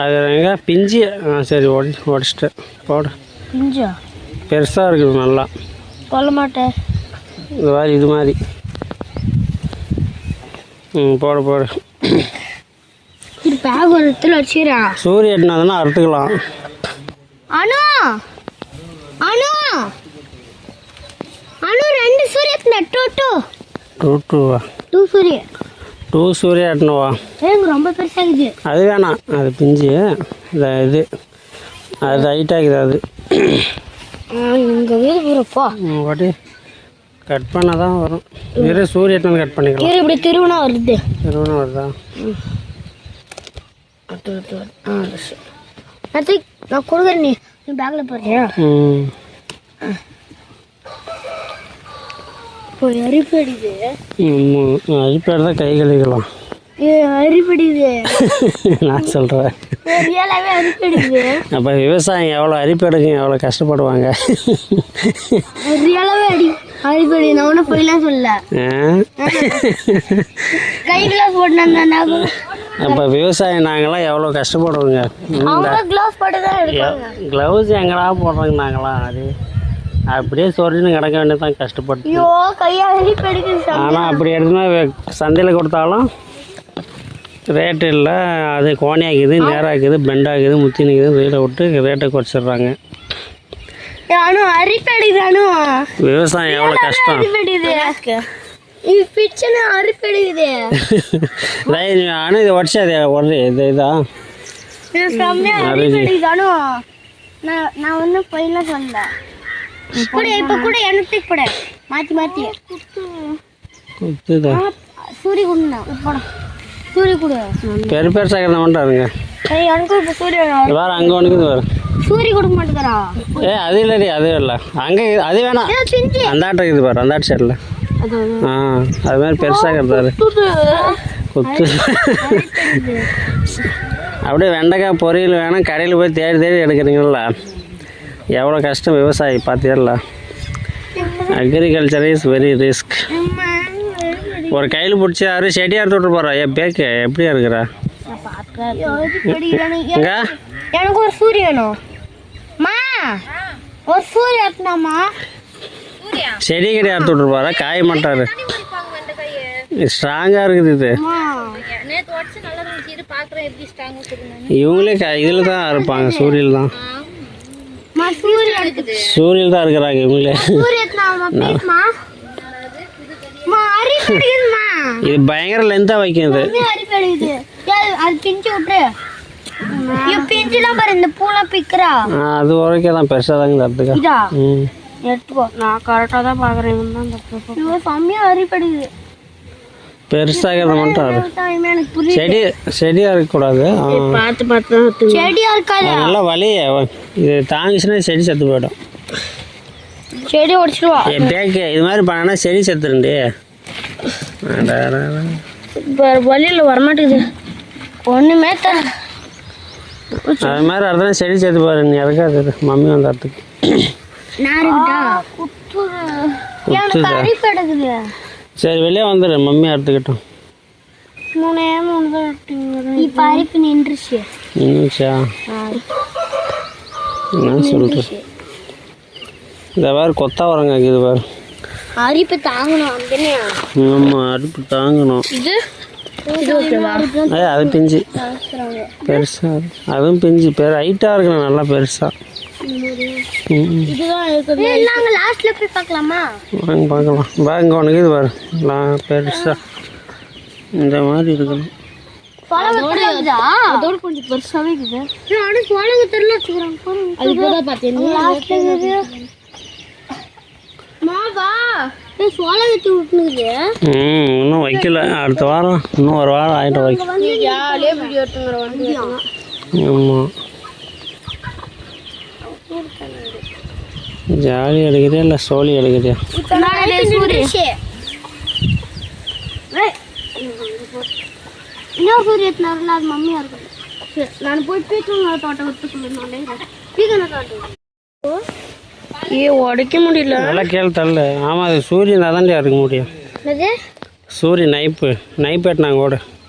அது எங்க? பிஞ்சு. ஆ சரி உடச்சி உடச்சிட்டேன் போடு. இஞ்சா பெருசாக இருக்குது நல்லா. சொல்ல மாட்டேன் இது மாதிரி இது மாதிரி. ம் போடு போடு. இது பேக் ஒரு இடத்துல வச்சுக்கிறேன் சூரிய எட்டினாதுன்னா அறுத்துக்கலாம். அனு! அனு! அனு ரெண்டு சூரியத்துல டூ டூ. டூ டூவா? டூ சூரிய. டூ சூரிய எனக்கு ரொம்ப பெருசாகுது. அது வேணாம். அது பிஞ்சு. இந்த இது. அது ஹைட்டாகுது அது. இங்கே வீடு போகிறப்போ வாட்டி கட் பண்ணால் தான் வரும். வெறும் சூரிய எட்டினது கட் பண்ணிக்கலாம். இப்படி திருவினா வருது. வெறும் வருதா. நான் கொடுக்குறேன் நீ. பேக்கில் போடுறியா? ம் அரிப்படிது அரிப்பேர் தான் கை கழுவிக்கலாம் நான் சொல்கிறேன் அப்போ விவசாயம் எவ்வளோ அரிப்பேடுங்க எவ்வளோ கஷ்டப்படுவாங்க? அரிப்படி நான் ஒன்றும்? கை கிளாஸ் அப்போ விவசாயம் நாங்களாம் எவ்வளோ கஷ்டப்படுவோங்க. க்ளவுஸ் எங்கடா போடுறோங்க நாங்களாம் அது அப்படியே சொரின்னு கிடக்க வேண்டியதான் கஷ்டப்பட்டு. ஆனால் அப்படி எடுத்துனா சந்தையில் கொடுத்தாலும் ரேட்டு இல்லை. அது கோணியாக்குது நேராக்குது பெண்டாக்குது முத்தி நிற்குது வெயில விட்டு ரேட்டை குறைச்சிடுறாங்க. விவசாயம் எவ்வளோ கஷ்டம்? ஆனால் இது. உடச்சாதே உடனே இது. நான் ஒன்றும் சொல்லல. கூட இப்போ கூட எனக்கு கூட மாற்றி மாற்றி. குத்துதா? சூரிய குடுண்ணா போட சூரிய குடு. பெரு பெருசாக மாட்டாருங்க ஏய் எனக்கு இப்போ சூரிய. வேறு அங்கே ஒன்றுக்குது வேறு சூரிய கொடுக்க மாட்டேங்கிறா. ஏ அது இல்லடி அது இல்லை. அங்கே அது வேணாம். அந்த ஆட்டம் இருக்குது பாரு அந்த ஆட்டு சைடில் ஆ அது மாதிரி பெருசாக இருந்தாரு குத்து. அப்படியே வெண்டைக்காய் பொரியல் வேணாம் கடையில் போய் தேடி தேடி எடுக்கிறீங்களா? எவ்வளோ கஷ்டம் விவசாயி பார்த்தீங்களா அக்ரிகல்ச்சர் இஸ் வெரி ரிஸ்க் ஒரு கையில் பிடிச்சி யாரு செடியாக தொட்டு போகிறா என் பேக்கு எப்படியா இருக்கிறா? எனக்கு ஒரு சூரிய வேணும். ஒரு சூரிய எடுத்துனாமா செடி கிடையாது விட்டு போகிறா காய மாட்டாரு. ஸ்ட்ராங்காக இருக்குது இது. அம்மா இவங்களே க இதில் தான் இருப்பாங்க சூரியல் தான் மா சூரிய எடுக்குது சூரியல் தான் இருக்கிறாங்க இவங்களே. இது பயங்கர படிக்குது ஏய், அது வரைக்கும் தான் பெருசாக தாங்க எடுத்துக்கோ. நான் கரெக்டாக தான் பார்க்குறேன். ஐயோ செம்மையாக அரி படிக்குது பெருசாகிறது மட்டும் செடி செடியாக இருக்கக்கூடாது. பார்த்து பார்த்து இருக்காது? நல்லா வலி. இது தாங்கிச்சுன்னா செடி செத்து போயிடும். செடி உடச்சிடுவா என் பேக்கு இது மாதிரி பண்ணனா செடி செத்துருண்டி. இப்போ வழியில் வரமாட்டேங்குது. ஒன்றுமே தர அது மாதிரி அர்த்தம் செடி செத்து போயிரு நீ இறக்காது மம்மி வந்து இருக்கட்டா குத்துது. எனக்கு அரிப்பு எடுக்குது சரி வெளியே வந்துடு மம்மி அறுத்துக்கிட்டோம் மூணே தான் நின்றுச்சா. என்ன சொல்கிறேன் இந்த வேறு கொத்தாவரங்க இது வேறு அரிப்பு தாங்கணும் அப்படின்னா ஆமாம் அடுப்பு தாங்கணும். ஏ அது பிஞ்சு. பெருசாக அதுவும் பிஞ்சு. பெரு ஹைட்டாக இருக்கணும் நல்லா பெருசாக இதுதான் போய் பார்க்கலாமா? வாங்க பார்க்கலாம். வாங்க உனக்கு இது வரும் நான் பெருசாக இந்த மாதிரி இருக்கணும். கொஞ்சம் பெருசாவே இருக்குது. சோளங்க தெரியல அது மாவா இன்னும் வைக்கல. அடுத்த வாரம் இன்னும் ஒரு வாரம் ஆகிட்ட வைக்க. ஜாலியாக வீடியோ எடுத்துங்கிற வந்து ஆமாம் ஜாலி எடுக்கிறியா இல்லை சோழி எடுக்கிறியா சூரிய அது மம்மியாக இருக்கும் சரி நான் போய் தோட்டம் ஏ உடைக்க முடியல. நல்லா கேள்வி தள்ளு. ஆமாம் அது சூரியன் அதாண்டியா இருக்க முடியும் சூரியன் நைப்பு. நைப் எட்டினாங்க கூட தண்ணி ஊற்றுது